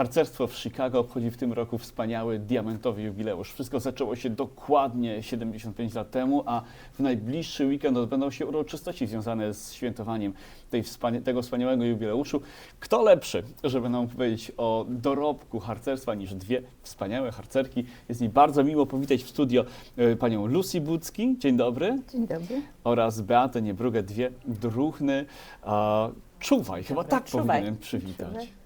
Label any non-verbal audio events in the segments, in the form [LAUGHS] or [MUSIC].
Harcerstwo w Chicago obchodzi w tym roku wspaniały diamentowy jubileusz. Wszystko zaczęło się dokładnie 75 lat temu, a w najbliższy weekend odbędą się uroczystości związane z świętowaniem wspania- tego wspaniałego jubileuszu. Kto lepszy, żeby nam powiedzieć o dorobku harcerstwa niż dwie wspaniałe harcerki? Jest mi bardzo miło powitać w studio e, panią Lucy Bucki. Dzień dobry Dzień dobry. oraz Beatę Niebrugę, dwie druhny. A, czuwaj, chyba Dobra, tak czuwaj. powinienem przywitać. Czuwaj.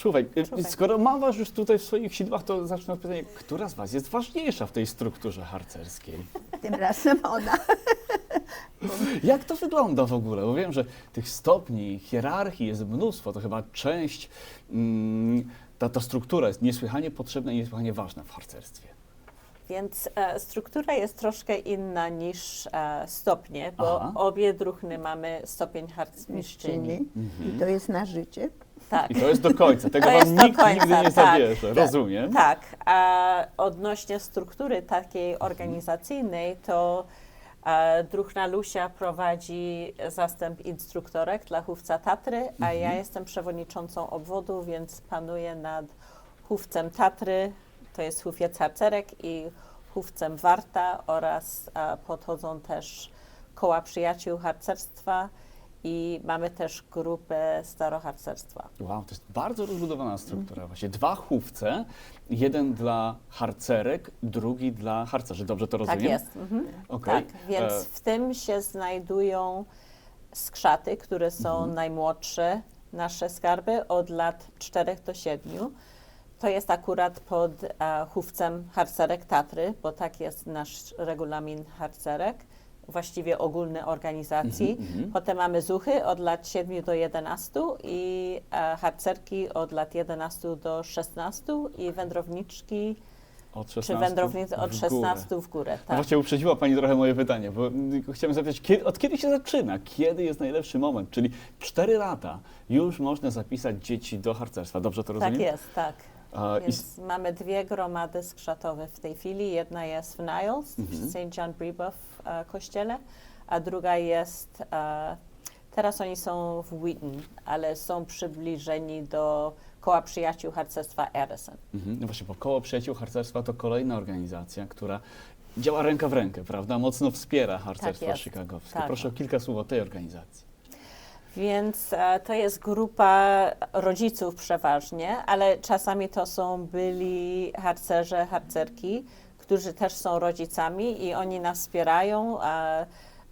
Czuwaj. E, Czuwaj. Skoro mam was już tutaj w swoich sidłach, to zacznę od pytania, która z was jest ważniejsza w tej strukturze harcerskiej? [LAUGHS] Tym razem ona. [LAUGHS] Jak to wygląda w ogóle? Bo wiem, że tych stopni, hierarchii jest mnóstwo, to chyba część, mm, ta, ta struktura jest niesłychanie potrzebna i niesłychanie ważna w harcerstwie. Więc e, struktura jest troszkę inna niż e, stopnie, bo Aha. obie druhny mamy stopień harcmistrzyni. Mistrzyni. I to jest na życie. Tak. I to jest do końca, tego To wam jest do nikt końca, nigdy nie tak. zabierze, Tak. rozumiem? Tak, a odnośnie struktury takiej organizacyjnej, to e, druhna Lusia prowadzi zastęp instruktorek dla chówca Tatry, a ja jestem przewodniczącą obwodu, więc panuję nad chówcem Tatry, to jest chówiec harcerek i chówcem Warta oraz e, podchodzą też koła przyjaciół harcerstwa i mamy też grupę staroharcerstwa. Wow, to jest bardzo rozbudowana struktura. Właśnie dwa chówce, jeden dla harcerek, drugi dla harcerzy. Dobrze to rozumiem? Tak jest. Mhm. Okej. Tak, więc E, w tym się znajdują skrzaty, które są Mhm. najmłodsze nasze skarby od lat 4 do 7. To jest akurat pod e, chówcem harcerek Tatry, bo tak jest nasz regulamin harcerek, właściwie ogólny organizacji. Mhm, mhm. Potem mamy zuchy od lat 7 do 11 i e, harcerki od lat 11 do 16 i wędrowniczki od czy 16 wędrownicy od w górę. 16 w górę. No Tak. właśnie uprzedziła Pani trochę moje pytanie, bo mm, chciałem zapytać, kiedy, od kiedy się zaczyna? Kiedy jest najlepszy moment? Czyli 4 lata już można zapisać dzieci do harcerstwa. Dobrze to rozumiem? Tak jest, tak. A, i, Więc mamy dwie gromady skrzatowe w tej chwili. Jedna jest w Niles, Mhm. w St. John Brebeuf e, kościele, a druga jest, e, teraz oni są w Wheaton, ale są przybliżeni do Koła Przyjaciół Harcerstwa Edison. mhm, no właśnie, bo Koło Przyjaciół Harcerstwa to kolejna organizacja, która działa ręka w rękę, prawda? Mocno wspiera harcerstwo jest. chicagowskie. Tak. Proszę o kilka słów o tej organizacji. Więc e, to jest grupa rodziców przeważnie, ale czasami to są byli harcerze, harcerki, którzy też są rodzicami i oni nas wspierają a,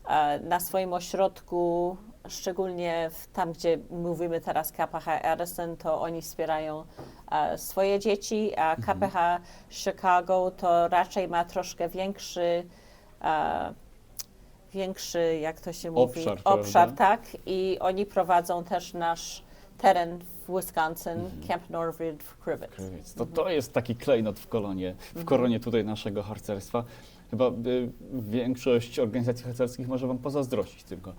a na swoim ośrodku, szczególnie w, tam, gdzie mówimy teraz KPH Edison, to oni wspierają e, swoje dzieci, a KPH Chicago to raczej ma troszkę większy e, większy, jak to się mówi, Obszar, obszar tak. I oni prowadzą też nasz teren w Wisconsin, Mhm. Camp Norwood w. Krywiec. To, to jest taki klejnot w kolonie, w koronie tutaj naszego harcerstwa. Chyba y, większość organizacji harcerskich może Wam pozazdrościć tylko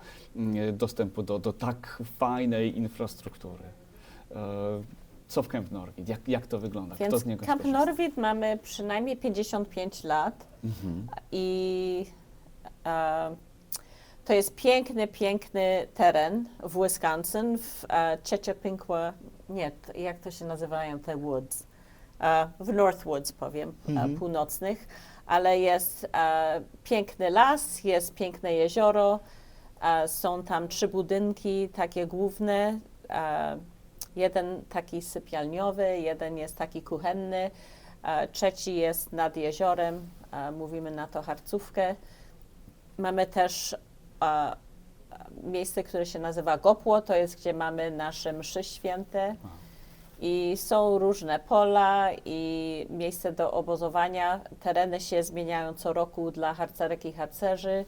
y, dostępu do, do tak fajnej infrastruktury. E, co w Camp Norwid? Jak, jak to wygląda? Kto Więc z niego Camp skorzysta? Norwood mamy przynajmniej 55 lat Mhm. i e, to jest piękny, piękny teren w Wisconsin, w e, Chechapinkwa, nie, jak to się nazywają te woods? E, w North Woods powiem, Mhm. e, północnych, ale jest piękny las, jest piękne jezioro, są tam trzy budynki takie główne, jeden taki sypialniowy, jeden jest taki kuchenny, trzeci jest nad jeziorem, mówimy na to harcówkę. Mamy też e, miejsce, które się nazywa Gopło, to jest gdzie mamy nasze mszy święte. I są różne pola i miejsce do obozowania. Tereny się zmieniają co roku dla harcerek i harcerzy.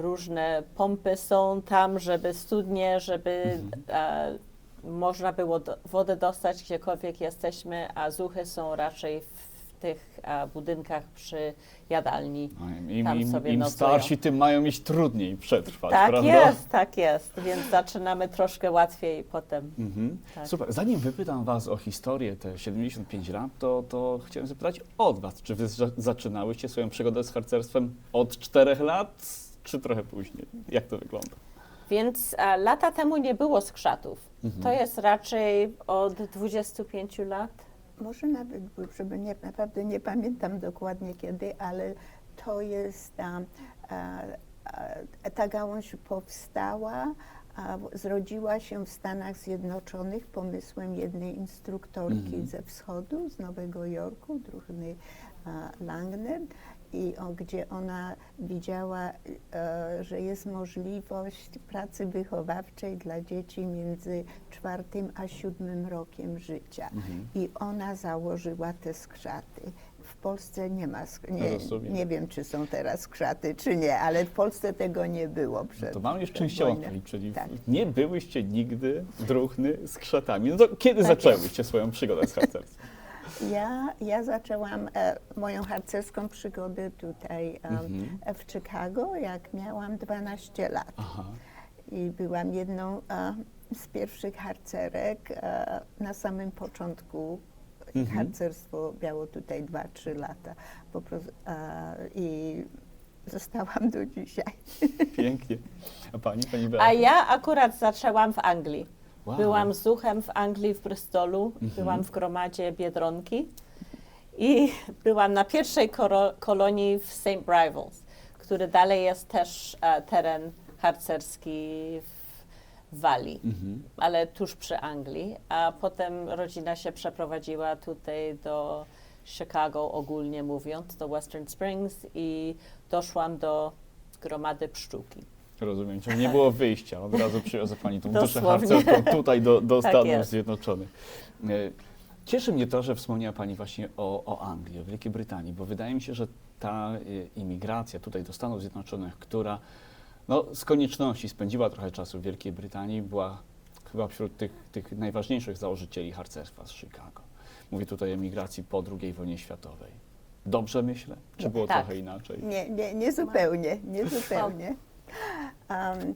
Różne pompy są tam, żeby studnie, żeby e, można było do, wodę dostać gdziekolwiek jesteśmy, a zuchy są raczej w tych e, budynkach przy jadalni. No, Im, Tam im, sobie im nocują. starsi, tym mają mieć trudniej przetrwać, Tak prawda? jest, tak jest, więc zaczynamy troszkę łatwiej potem. Mhm. Tak. Super. Zanim wypytam Was o historię te 75 lat, to, to chciałem zapytać od Was, czy Wy za- zaczynałyście swoją przygodę z harcerstwem od 4 lat, czy trochę później? Jak to wygląda? Więc e, lata temu nie było skrzatów Mhm. To jest raczej od 25 lat. Może nawet, żeby nie, naprawdę nie pamiętam dokładnie kiedy, ale to jest, a, a, a, ta gałąź powstała, a, zrodziła się w Stanach Zjednoczonych pomysłem jednej instruktorki Mhm. ze wschodu, z Nowego Jorku, drużyny a, Langner, i o, gdzie ona widziała, e, że jest możliwość pracy wychowawczej dla dzieci między czwartym a siódmym rokiem życia. Mhm. I ona założyła te skrzaty. W Polsce nie ma, sk- nie, Rozumiem. nie wiem czy są teraz skrzaty czy nie, ale w Polsce tego nie było przed To mam już przed częściową wojną. czyli Tak. nie byłyście nigdy druchny z krzatami. No to kiedy Tak zaczęłyście swoją przygodę z harcerstwem? Ja, ja zaczęłam e, moją harcerską przygodę tutaj em, Mhm. w Chicago, jak miałam 12 lat. Aha. I byłam jedną e, z pierwszych harcerek e, na samym początku. Mhm. Harcerstwo miało tutaj 2-3 lata. Po prostu, e, I zostałam do dzisiaj. Pięknie. A pani, pani A Beata? ja akurat zaczęłam w Anglii. Wow. Byłam z duchem w Anglii, w Bristolu, byłam w gromadzie Biedronki i byłam na pierwszej kolonii w St. Briavels, który dalej jest też e, teren harcerski w Walii, Mhm. ale tuż przy Anglii. A potem rodzina się przeprowadziła tutaj do Chicago, ogólnie mówiąc, do Western Springs i doszłam do gromady pszczółki. Rozumiem, czyli nie było wyjścia. Od razu przywiozę pani tą duszę harcerską tutaj do, do Tak Stanów jest. Zjednoczonych. E, Cieszy mnie to, że wspomniała Pani właśnie o, o Anglii, o Wielkiej Brytanii, bo wydaje mi się, że ta e, imigracja tutaj do Stanów Zjednoczonych, która no, z konieczności spędziła trochę czasu w Wielkiej Brytanii, była chyba wśród tych, tych najważniejszych założycieli harcerstwa z Chicago. Mówię tutaj o emigracji po II wojnie światowej. Dobrze myślę? Czy było Tak. trochę inaczej? Nie, nie, nie zupełnie, nie zupełnie. Um,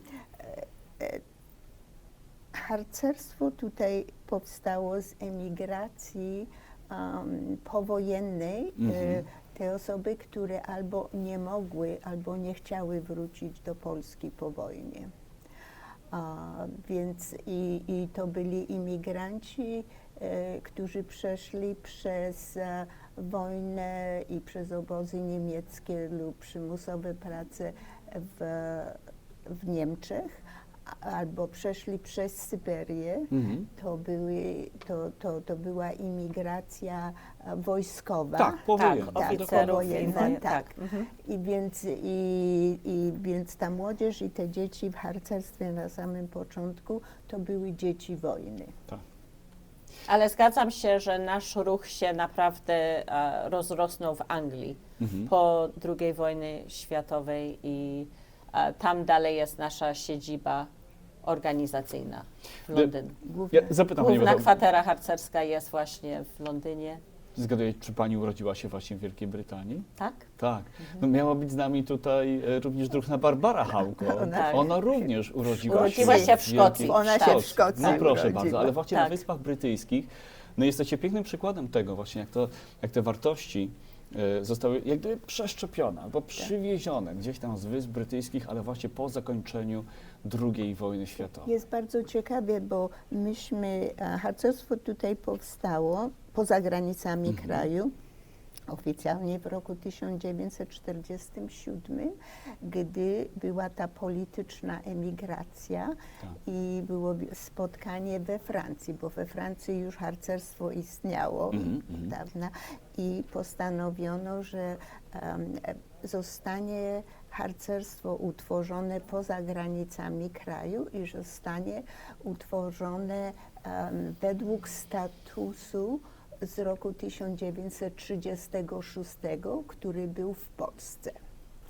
harcerstwo tutaj powstało z emigracji um, powojennej. E, Mhm. te osoby, które albo nie mogły, albo nie chciały wrócić do Polski po wojnie. A, więc i, i to byli imigranci, e, którzy przeszli przez e, wojnę i przez obozy niemieckie lub przymusowe prace w, w Niemczech, albo przeszli przez Syberię. Mhm. To, były, to, to, to była imigracja e, wojskowa. Tak, Tak, powojenna. oficerów i powojenna, wojen- tak. tak. Mhm. I więc, i, I więc ta młodzież i te dzieci w harcerstwie na samym początku to były dzieci wojny. Tak. Ale zgadzam się, że nasz ruch się naprawdę e, rozrosnął w Anglii Mhm. po II wojnie światowej i e, tam dalej jest nasza siedziba organizacyjna w Londynie. Ja zapytam Pani Główna Beato, kwatera harcerska jest właśnie w Londynie, Zgaduję, czy pani urodziła się właśnie w Wielkiej Brytanii? tak? Tak. No miała być z nami tutaj e, również druhna Barbara Hałko. [LAUGHS] Ona- Ona również urodziła, Urodziła się w Wielkiej- Szkocji. Ona się w Szkocji No proszę urodziła. bardzo, ale właśnie na Tak. Wyspach Brytyjskich no jesteście pięknym przykładem tego właśnie, jak, to, jak te wartości zostały jak gdyby przeszczepione albo przywiezione gdzieś tam z Wysp Brytyjskich, ale właśnie po zakończeniu II wojny światowej. Jest bardzo ciekawie, bo myśmy, a, harcerstwo tutaj powstało poza granicami Mhm. kraju. Oficjalnie w roku 1947, gdy była ta polityczna emigracja Tak. i było spotkanie we Francji, bo we Francji już harcerstwo istniało od mhm. dawna i postanowiono, że e, zostanie harcerstwo utworzone poza granicami kraju i że zostanie utworzone em, według statusu z roku 1936, który był w Polsce.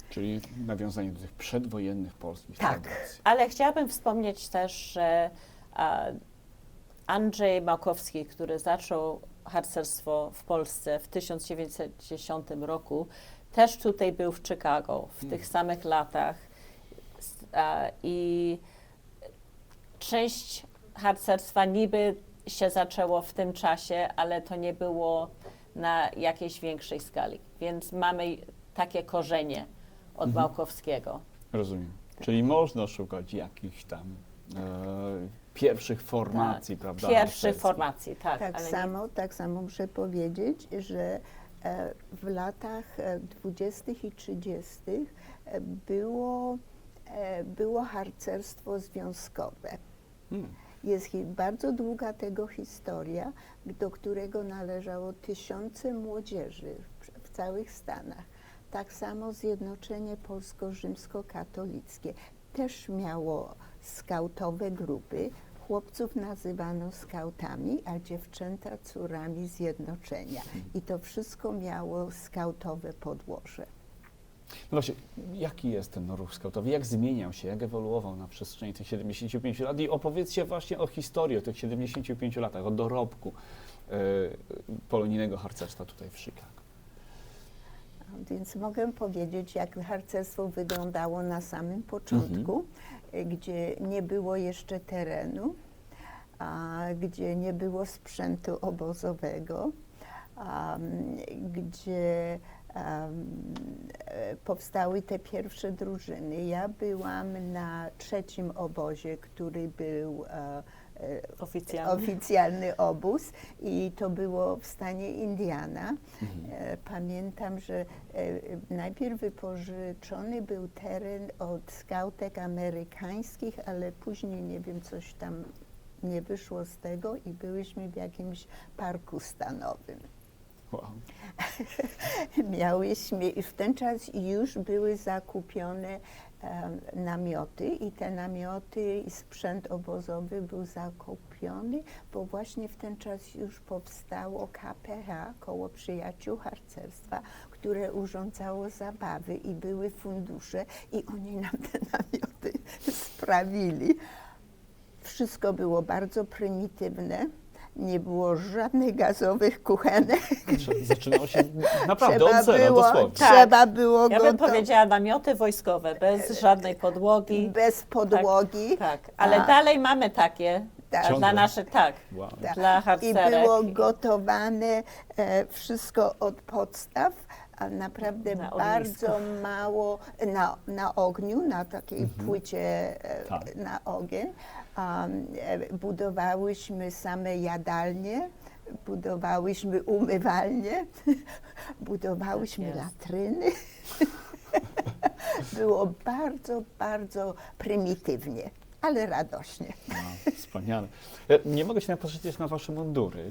Czyli nawiązanie do tych przedwojennych polskich Tak. tradycji. Ale chciałabym wspomnieć też, że Andrzej Małkowski, który zaczął harcerstwo w Polsce w 1910 roku, też tutaj był w Chicago w tych samych latach. I część harcerstwa niby się zaczęło w tym czasie, ale to nie było na jakiejś większej skali. Więc mamy takie korzenie od Mhm. Małkowskiego. Rozumiem. Czyli można szukać jakichś tam e, pierwszych formacji, prawda? Pierwszych formacji, tak. Tak ale nie- samo, tak samo muszę powiedzieć, że e, w latach e, 20. i 30. e, było, e, było harcerstwo związkowe. Hmm. Jest bardzo długa tego historia, do którego należało tysiące młodzieży w całych Stanach. Tak samo Zjednoczenie Polsko-Rzymsko-Katolickie też miało skautowe grupy. Chłopców nazywano skautami, a dziewczęta córami zjednoczenia. I to wszystko miało skautowe podłoże. No właśnie, jaki jest ten ruch skautowy? Jak zmieniał się, jak ewoluował na przestrzeni tych 75 lat? I opowiedzcie właśnie o historii, o tych 75 latach, o dorobku e, polonijnego harcerstwa tutaj w Chicago. Więc mogę powiedzieć, jak harcerstwo wyglądało na samym początku, y, gdzie nie było jeszcze terenu, a, gdzie nie było sprzętu obozowego, a, gdzie powstały te pierwsze drużyny. Ja byłam na trzecim obozie, który był e, e, Oficjalnie. oficjalny obóz i to było w stanie Indiana. E, Pamiętam, że najpierw wypożyczony był teren od skautek amerykańskich, ale później nie wiem, coś tam nie wyszło z tego i byliśmy w jakimś parku stanowym. Wow. [LAUGHS] Miałyśmy, w ten czas już były zakupione namioty i te namioty i sprzęt obozowy był zakupiony, bo właśnie w ten czas już powstało KPH, Koło Przyjaciół Harcerstwa, które urządzało zabawy i były fundusze i oni nam te [LAUGHS] namioty sprawili. Wszystko było bardzo prymitywne. Nie było żadnych gazowych kuchenek. Zaczy- Zaczynało się naprawdę Trzeba od zera, było, dosłownie. Tak. trzeba było Ja bym gotować. powiedziała namioty wojskowe, bez żadnej podłogi. Bez podłogi. Tak, ale A. dalej mamy takie Tak. Ciągle. dla naszych, tak, Wow. Tak. dla I harcerek. było gotowane e, wszystko od podstaw, a naprawdę Na ognisku. bardzo mało na, na ogniu, na takiej płycie e, Tak. na ogień. E, budowałyśmy same jadalnie, budowałyśmy umywalnie, [LAUGHS] budowałyśmy Tak latryny. [LAUGHS] Było bardzo, bardzo prymitywnie, ale radośnie. No, wspaniale. E, Nie mogę się napatrzeć na Wasze mundury,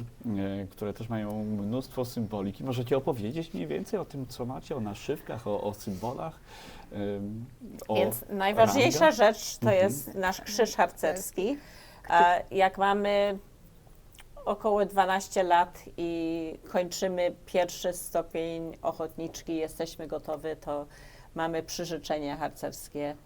e, które też mają mnóstwo symboliki. Możecie opowiedzieć mniej więcej o tym, co macie, o naszywkach, o, o symbolach? Więc najważniejsza rangach? rzecz to Mhm. jest nasz krzyż harcerski. Jak mamy około 12 lat i kończymy pierwszy stopień ochotniczki, jesteśmy gotowi, to mamy przyrzeczenie harcerskie.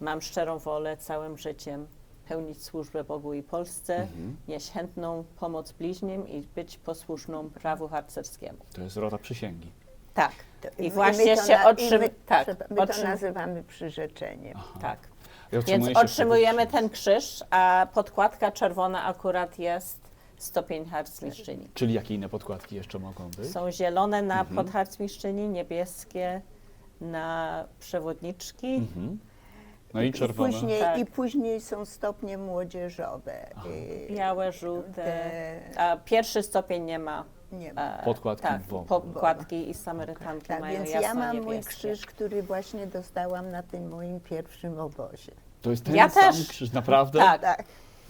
Mam szczerą wolę całym życiem pełnić służbę Bogu i Polsce, Mhm. nieść chętną pomoc bliźnim i być posłuszną prawu harcerskiemu. To jest rola przysięgi. Tak. I my właśnie to się na- i otrzym- my, tak, my to nazywamy przyrzeczeniem. Tak. I Więc się otrzymujemy wtedy ten krzyż, a podkładka czerwona akurat jest stopień harcmistrzyni. Czyli jakie inne podkładki jeszcze mogą być? Są zielone na Mhm. podharcmistrzyni, niebieskie na przewodniczki. Mhm. No i czerwone. później, Tak. I później są stopnie młodzieżowe. Białe, żółte. te- A pierwszy stopień nie ma. Nie ma. e, Podkładki tak, w podkładki i samarytanki Tak, mają więc jasno ja mam mój niebieskie. krzyż, który właśnie dostałam na tym moim pierwszym obozie. To jest ten Ja sam też. krzyż, naprawdę? Tak. Tak,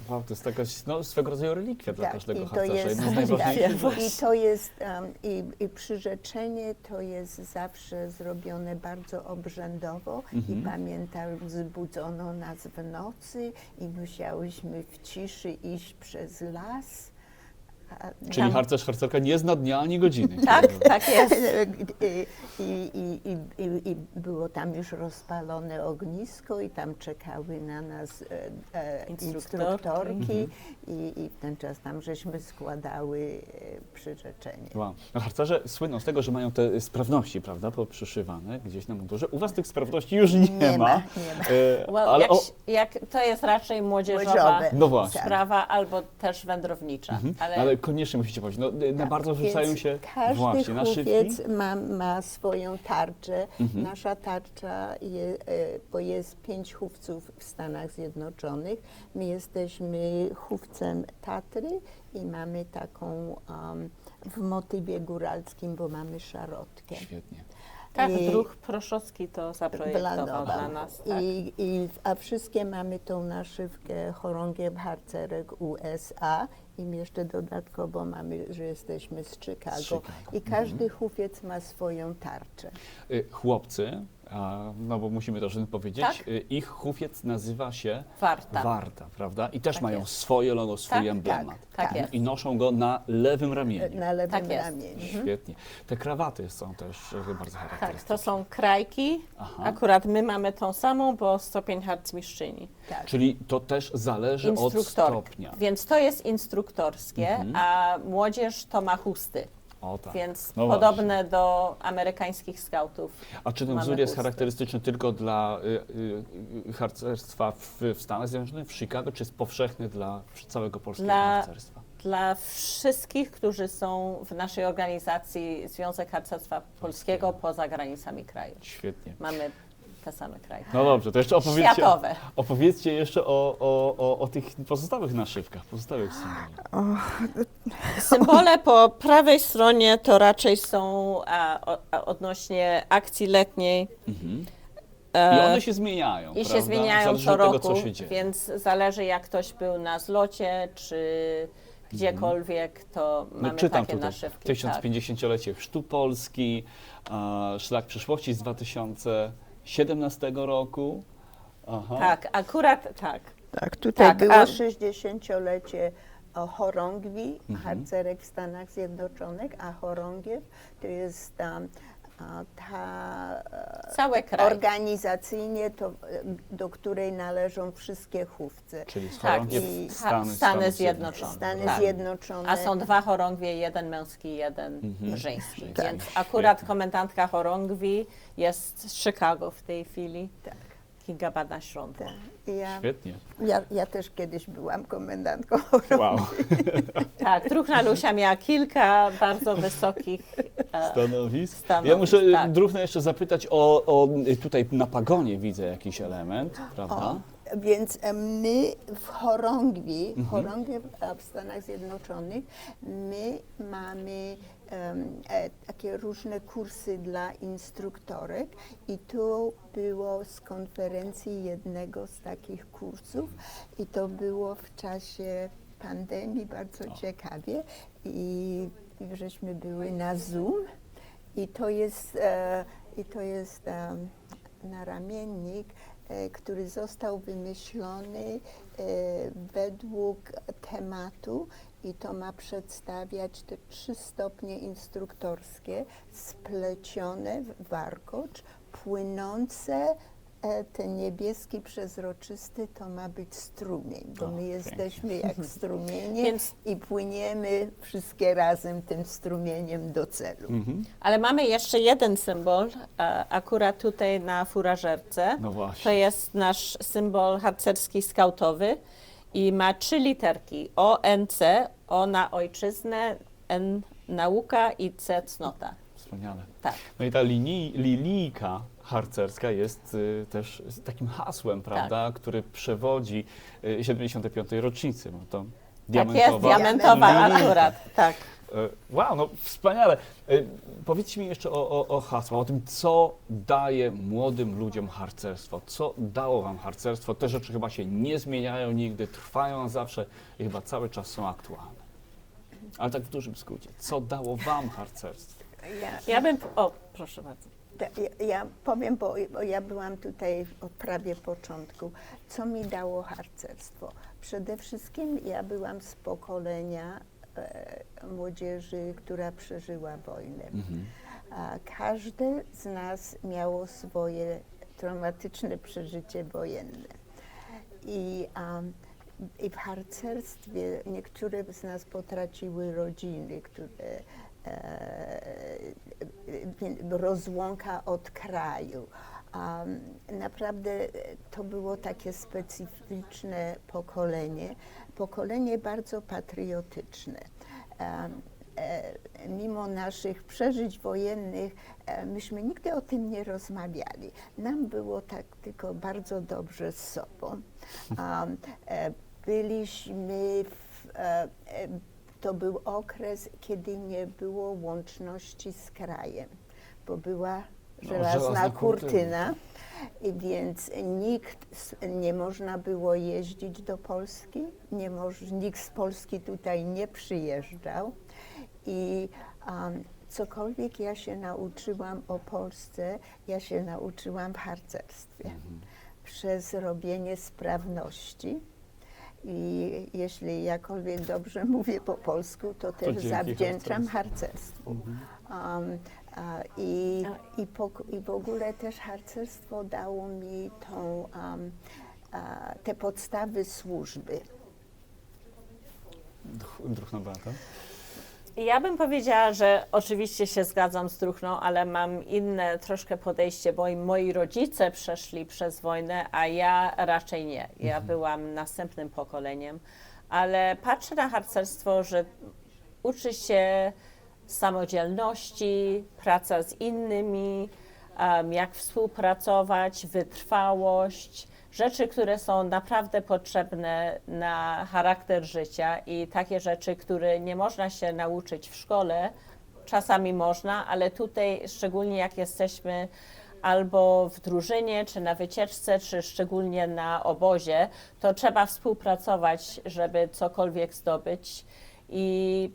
Wow, to jest taka no, swego rodzaju relikwia dla tak. każdego I to harcerza. jest, Jedno z najważniejszych tak, i to jest, um, i, i przyrzeczenie to jest zawsze zrobione bardzo obrzędowo i Mhm. pamiętam, zbudzono nas w nocy i musiałyśmy w ciszy iść przez las. A Czyli harcerz, harcerka nie zna dnia ani godziny. [LAUGHS] Tak, tak jest. I, i, i, i, i, I było tam już rozpalone ognisko i tam czekały na nas e, e, Instruktorki. instruktorki i, i w ten czas tam żeśmy składały e, przyrzeczenie. Wow. No, harcerze słyną z tego, że mają te sprawności, prawda, poprzyszywane gdzieś na mundurze. U was tych sprawności już nie, Nie ma. ma, nie ma. E, Well, ale jak, o, jak to jest raczej młodzieżowa no właśnie. sprawa albo też wędrownicza. Mhm. Ale, Ale koniecznie musicie powiedzieć. No, na Tak, bardzo rzucają się Każdy właśnie naszywki. chówiec ma, ma swoją tarczę. Mhm. Nasza tarcza, je, e, bo jest pięć chówców w Stanach Zjednoczonych. My jesteśmy chówcem Tatry i mamy taką um, w motywie góralskim, bo mamy szarotkę. Świetnie. Tak, I- druh Proszowski to zaprojektował dla nas. Tak. I, i, a wszystkie mamy tą naszywkę chorągiew harcerek USA i jeszcze dodatkowo mamy, że jesteśmy z Chicago. Chicago. I każdy chówiec ma swoją tarczę. Y, Chłopcy, a, no bo musimy to tym powiedzieć, Tak. y, ich chówiec nazywa się Warta. Warta, prawda? I też Tak mają jest. swoje logo, swój Tak, emblemat. tak jest. I noszą go na lewym ramieniu. Na lewym Tak jest. ramieniu. Świetnie. Te krawaty są też y, bardzo Tak, charakterystyczne. to są krajki. Aha. Akurat my mamy tą samą, bo stopień harcmistrzyni. Tak. Czyli to też zależy od Instruktor. stopnia. Więc to jest instruktorskie, Mhm. a młodzież to ma chusty. O tak. Więc No podobne do amerykańskich skautów. A czy ten mamy wzór jest chusty. charakterystyczny tylko dla y, y, y, harcerstwa w, w Stanach Zjednoczonych, w Chicago, czy jest powszechny dla całego polskiego Dla- harcerstwa? Dla wszystkich, którzy są w naszej organizacji Związek Harcerstwa Polskiego poza granicami kraju. Świetnie. Mamy te same krajki. No dobrze, to jeszcze opowiedzcie, Światowe. opowiedzcie jeszcze o, o, o, o tych pozostałych naszywkach, pozostałych symboli. Symbole po prawej stronie to raczej są a, o, a, odnośnie akcji letniej. Mhm. E, I one się zmieniają, I prawda? się zmieniają Zależy co od tego, roku, co się dzieje. więc zależy jak ktoś był na zlocie, czy gdziekolwiek, to No, mamy czytam takie tutaj, naszywki. Tak. 1050-lecie Chrztu Polski, Szlak Przyszłości z 2017 roku. Aha. tak, akurat tak. Tak, tutaj Tak, było a- 60-lecie o chorągwi, Mhm. harcerek w Stanach Zjednoczonych, a chorągiew to jest um, a, ta e, Cały kraj. organizacyjnie, to, e, do której należą wszystkie chówce. Czyli Tak, chorągiew i- Stany, Stany Zjednoczone. Stany Tak. Zjednoczone. A są dwa chorągwie, jeden męski, jeden Mhm. żeński. Żeński. Więc akurat komendantka chorągwi jest z Chicago w tej chwili. Tak. Kinga Badaś-Rąd. Tak. Ja, Świetnie. ja, ja też kiedyś byłam komendantką chorągwi. Wow. [LAUGHS] Tak, Truchna Lusia miała kilka bardzo wysokich e, Stanowisk. Stanowisk, ja muszę tak. Druchna jeszcze zapytać o, o, tutaj na pagonie widzę jakiś element, prawda? O, więc e, my w chorągwi, Mhm. w w- a w Stanach Zjednoczonych, my mamy em, e, takie różne kursy dla instruktorek i tu było z konferencji jednego z takich kursów i to było w czasie pandemii bardzo ciekawie i żeśmy były na Zoom i to jest, e, i to jest em, naramiennik, e, który został wymyślony e, według tematu i to ma przedstawiać te trzy stopnie instruktorskie splecione w warkocz, płynące e, ten niebieski przezroczysty to ma być strumień, bo my jesteśmy jak strumienie Więc- i płyniemy wszystkie razem tym strumieniem do celu. Mhm. Ale mamy jeszcze jeden symbol, e, akurat tutaj na furażerce. No To właśnie. jest nasz symbol harcerski skautowy i ma trzy literki. O, N, C. O na ojczyznę, N nauka i C cnota. Wspaniale. Tak. No i ta linii, linijka harcerska jest y, też takim hasłem, prawda, który przewodzi y, 75. rocznicy. No to Tak diamentowa. jest, diamentowa akurat, tak. E, Wow, no wspaniale. E, Powiedzcie mi jeszcze o, o, o hasła, o tym, co daje młodym ludziom harcerstwo. Co dało wam harcerstwo? Te rzeczy chyba się nie zmieniają nigdy, trwają na zawsze i chyba cały czas są aktualne. Ale tak w dużym skrócie, co dało wam harcerstwo? Ja, Ja bym... O, proszę bardzo. Ja, ja powiem, bo, ja byłam tutaj od prawie początku. Co mi dało harcerstwo? Przede wszystkim ja byłam z pokolenia e, młodzieży, która przeżyła wojnę. Mhm. A każde z nas miało swoje traumatyczne przeżycie wojenne. I, um, I w harcerstwie niektóre z nas potraciły rodziny, które rozłąka od kraju. Naprawdę e, to było takie specyficzne pokolenie, pokolenie bardzo patriotyczne. e, e, mimo naszych przeżyć wojennych, e, myśmy nigdy o tym nie rozmawiali. Nam było tak tylko bardzo dobrze z sobą. E, byliśmy w, e, e, to był okres, kiedy nie było łączności z krajem, bo była żelazna, żelazna kurtyna. kurtyna. I więc nikt, nie można było jeździć do Polski, nie moż, nikt z Polski tutaj nie przyjeżdżał. I um, cokolwiek ja się nauczyłam o Polsce, ja się nauczyłam w harcerstwie przez robienie sprawności. I jeśli jakolwiek dobrze mówię po polsku, to też dzięki zawdzięczam harcerstwu. Um, a, i, i, po, I w ogóle też harcerstwo dało mi tą, um, a, te podstawy służby. Druh- Druhna Beata? Ja bym powiedziała, że oczywiście się zgadzam z Druchną, ale mam inne troszkę podejście, bo i moi rodzice przeszli przez wojnę, a ja raczej nie. Ja byłam następnym pokoleniem, ale patrzę na harcerstwo, że uczy się samodzielności, praca z innymi, jak współpracować, wytrwałość, rzeczy, które są naprawdę potrzebne na charakter życia i takie rzeczy, które nie można się nauczyć w szkole. Czasami można, ale tutaj, szczególnie jak jesteśmy albo w drużynie, czy na wycieczce, czy szczególnie na obozie, to trzeba współpracować, żeby cokolwiek zdobyć. I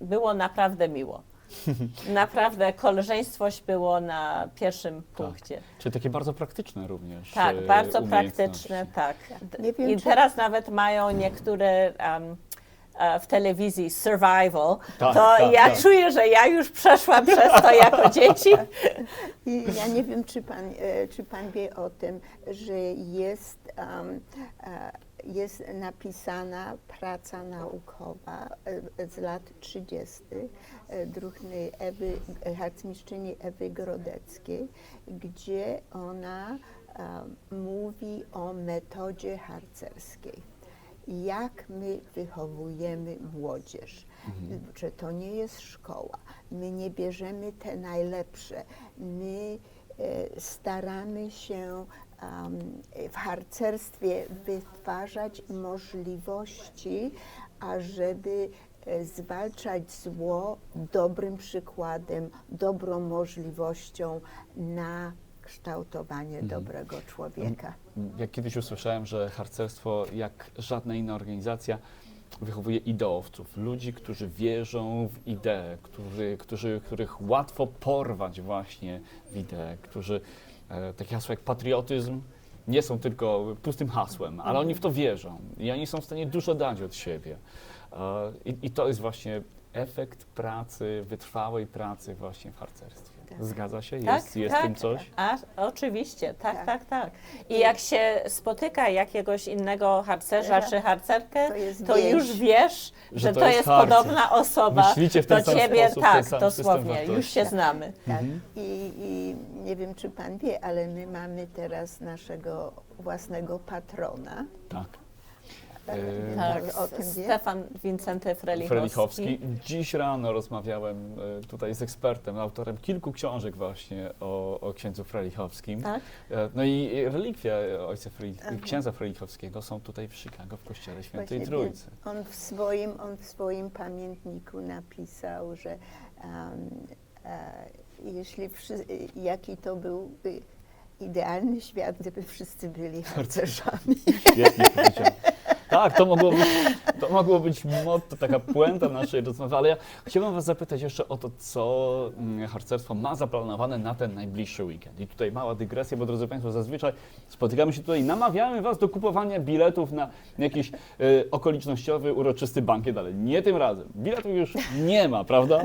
było naprawdę miło. [LAUGHS] Naprawdę koleżeństwość było na pierwszym punkcie. Czyli takie bardzo praktyczne również. Tak, e, bardzo umiejętności. praktyczne, tak. D- Nie wiem, I czy- teraz nawet mają niektóre um, e, w telewizji survival. Tak, to tak, ja tak. czuję, że ja już przeszłam przez to jako [LAUGHS] dzieci. I ja nie wiem, czy pan, e, czy pan wie o tym, że jest, e, jest napisana praca naukowa e, z lat 30. e, druhny Ewy, e, harcmistrzyni Ewy Grodeckiej, gdzie ona mówi o metodzie harcerskiej. Jak my wychowujemy młodzież, że to nie jest szkoła. My nie bierzemy te najlepsze. My e, staramy się w harcerstwie wytwarzać możliwości, ażeby e, zwalczać zło dobrym przykładem, dobrą możliwością na kształtowanie dobrego człowieka. Ja kiedyś usłyszałem, że harcerstwo, jak żadna inna organizacja, wychowuje ideowców, ludzi, którzy wierzą w ideę, którzy, którzy, których łatwo porwać właśnie w ideę, którzy, takie hasła jak patriotyzm, nie są tylko pustym hasłem, ale oni w to wierzą i oni są w stanie dużo dać od siebie. E, I, I to jest właśnie efekt pracy, wytrwałej pracy właśnie w harcerstwie. Tak. Zgadza się? Tak, Jest, jest tak. w tym coś? A, oczywiście, tak, Tak. tak, tak. I jak się spotyka jakiegoś innego harcerza Tak. czy harcerkę, To jest to już wiesz, Że że to to jest jest podobna osoba Myślicie w ten do sam ciebie, sposób, ten tak, sam system dosłownie, już się znamy. Tak. Mhm. I, I nie wiem, czy pan wie, ale my mamy teraz naszego własnego patrona. Tak. E, E, Tak, o tym wie? Stefan Wincenty Frelichowski. Frelichowski. Dziś rano rozmawiałem e, tutaj z ekspertem, autorem kilku książek właśnie o, o księdzu Frelichowskim. Tak? E, No i relikwia ojca Freli- Aha. księdza Frelichowskiego są tutaj w Chicago w kościele Świętej Właśnie, Trójcy. On w swoim, on w swoim pamiętniku napisał, że em, e, jeśli wszy, jaki to byłby idealny świat, gdyby wszyscy byli harcerzami. [LAUGHS] Świetnie powiedział. Tak, to mogło być, to mogło być motto, taka puenta naszej rozmowy, ale ja chciałbym Was zapytać jeszcze o to, co mm, harcerstwo ma zaplanowane na ten najbliższy weekend. I tutaj mała dygresja, bo drodzy Państwo, zazwyczaj spotykamy się tutaj, namawiamy Was do kupowania biletów na jakiś y, okolicznościowy, uroczysty bankiet, ale nie tym razem. Biletów już nie ma, prawda?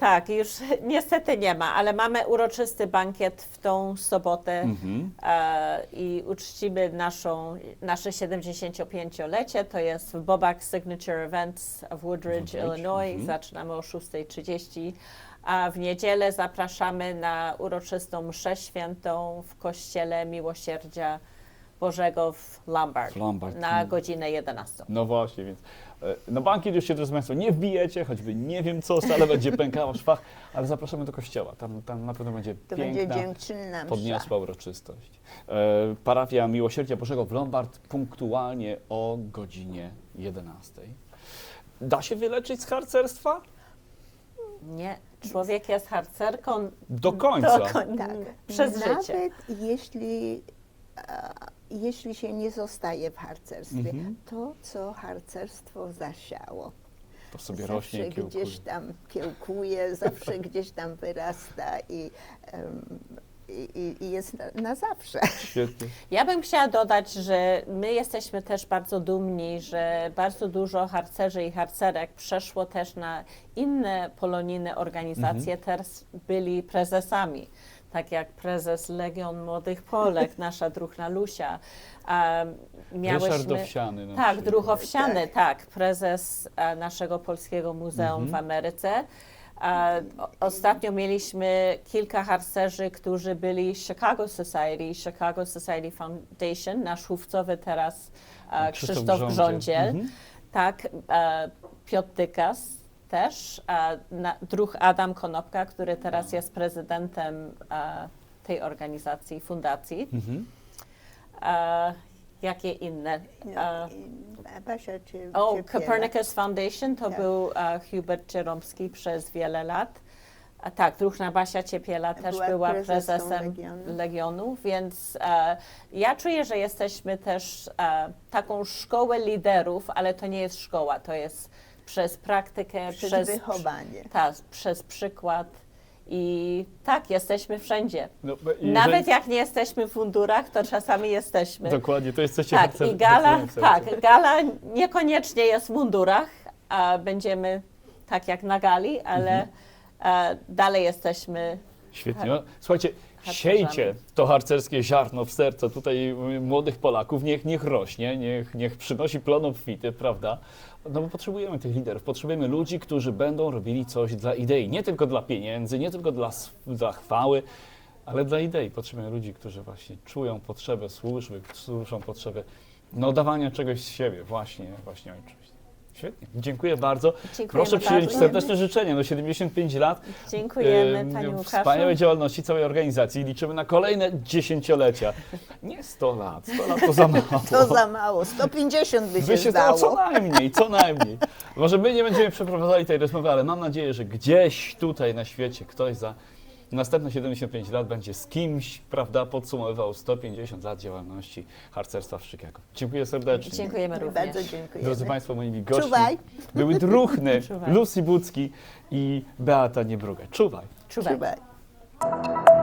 Tak, już [LAUGHS] niestety nie ma, ale mamy uroczysty bankiet w tą sobotę Mhm. e, i uczcimy naszą, nasze 75-lecie. To jest w Bobak Signature Events w Woodridge, Woodridge, Illinois. mhm. Zaczynamy o 6.30, a w niedzielę zapraszamy na uroczystą mszę świętą w Kościele Miłosierdzia Bożego w Lombard W Lombard. na godzinę 11. No właśnie, więc E, Na bankiet już się, drodzy Państwo, nie wbijecie, choćby nie wiem co, stale będzie pękała w szwach, ale zapraszamy do kościoła. Tam, tam na pewno będzie To piękna, będzie dziękczynna podniosła uroczystość. E, parafia Miłosierdzia Bożego w Lombard punktualnie o godzinie 11. Da się wyleczyć z harcerstwa? Nie, człowiek jest harcerką Do końca. Do koń- Tak. Przez Nawet życie. jeśli, e, jeśli się nie zostaje w harcerstwie, Mhm. to co harcerstwo zasiało. To sobie rośnie zawsze i kiełkuje. gdzieś tam kiełkuje, zawsze [LAUGHS] gdzieś tam wyrasta i, i, i- jest na, na zawsze. Świetnie. Ja bym chciała dodać, że my jesteśmy też bardzo dumni, że bardzo dużo harcerzy i harcerek przeszło też na inne polonijne organizacje, teraz byli prezesami. Tak jak prezes Legion Młodych Polek, nasza druhna Lusia. Um, Ryszard Owsiany. na Tak. Druh Owsiany, tak. prezes e, naszego Polskiego Muzeum w Ameryce. Ostatnio mieliśmy kilka harcerzy, którzy byli Chicago Society, Chicago Society Foundation, nasz chówcowy teraz e, Krzysztof Grządziel, Mhm. tak, e, Piotr Dykas też, na, druh Adam Konopka, który teraz jest prezydentem e, tej organizacji, fundacji. Mhm. E, jakie inne? I Basia cię, o, Copernicus Foundation to Tak. był e, Hubert Czeromski przez wiele lat. A tak, druhna Basia Ciepiela też Była była, prezeską prezesem Legionu. Legionu, więc e, ja czuję, że jesteśmy też e, taką szkołę liderów, ale to nie jest szkoła, to jest przez praktykę, Przez, przez, wychowanie. tak, przez przykład i tak, jesteśmy wszędzie. No, jeżeli- Nawet jak nie jesteśmy w mundurach, to czasami jesteśmy. Dokładnie, to jesteście Tak, i gala, tak, gala niekoniecznie jest w mundurach, a będziemy tak jak na gali, ale Mhm. e, dalej jesteśmy. Świetnie. No, słuchajcie, Harcerzami. siejcie to harcerskie ziarno w serce tutaj młodych Polaków, niech, niech rośnie, niech, niech przynosi plon obfity, prawda? No bo potrzebujemy tych liderów, potrzebujemy ludzi, którzy będą robili coś dla idei, nie tylko dla pieniędzy, nie tylko dla, dla chwały, ale dla idei. Potrzebujemy ludzi, którzy właśnie czują potrzebę służby, słyszą potrzebę no, dawania czegoś z siebie, właśnie, właśnie ojczyźnie. Świetnie, dziękuję bardzo. Dziękujemy Proszę przyjąć bardzo. serdeczne życzenia. No 75 lat Dziękujemy Em, Panie Łukaszu. Wspaniałej działalności całej organizacji. Liczymy na kolejne dziesięciolecia. Nie 100 lat, 100 lat to za [LAUGHS] mało. To za mało, 150 by By się się stało [LAUGHS] co najmniej, co najmniej. Może my nie będziemy przeprowadzali tej rozmowy, ale mam nadzieję, że gdzieś tutaj na świecie ktoś za następne 75 lat będzie z kimś, prawda, podsumowywał 150 lat działalności harcerstwa w Chicago. Dziękuję serdecznie. Dziękujemy również. Bardzo dziękujemy. Drodzy Państwo, moimi gośćmi Czuwaj. były druhny [LAUGHS] Czuwaj. Lucy Bucki i Beata Niebruga. Czuwaj. Czuwaj. Czuwaj.